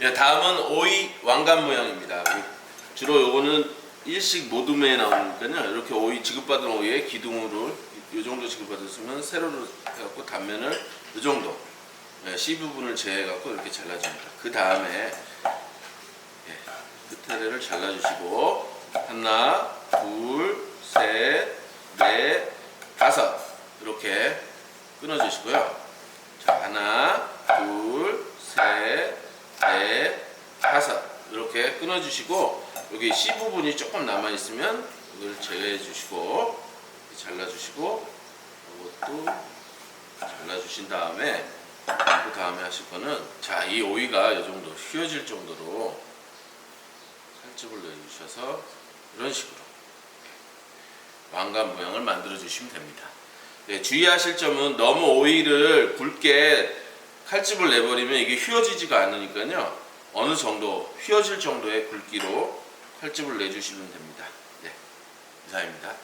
예, 다음은 오이 왕관 모양입니다. 주로 요거는 일식 모둠에 나오니까요. 이렇게 오이 지급받은 오이에 기둥으로 이 정도 지급받았으면 세로로 해갖고 단면을 이 정도 예, C 부분을 제해갖고 이렇게 잘라줍니다. 그 다음에 예, 끝에를 잘라주시고 하나, 둘, 셋, 넷, 다섯 이렇게 끊어주시고요. 자 하나, 둘, 셋, 넷, 다섯 이렇게 끊어주시고 여기 C 부분이 조금 남아 있으면 이걸 제외해 주시고 잘라주시고 이것도 잘라주신 다음에 그 다음에 하실 거는 자 이 오이가 이 정도 휘어질 정도로 살집을 내주셔서 이런 식으로 왕관 모양을 만들어 주시면 됩니다. 네, 주의하실 점은 너무 오이를 굵게 칼집을 내버리면 이게 휘어지지가 않으니까요. 어느 정도 휘어질 정도의 굵기로 칼집을 내주시면 됩니다. 네, 이상입니다.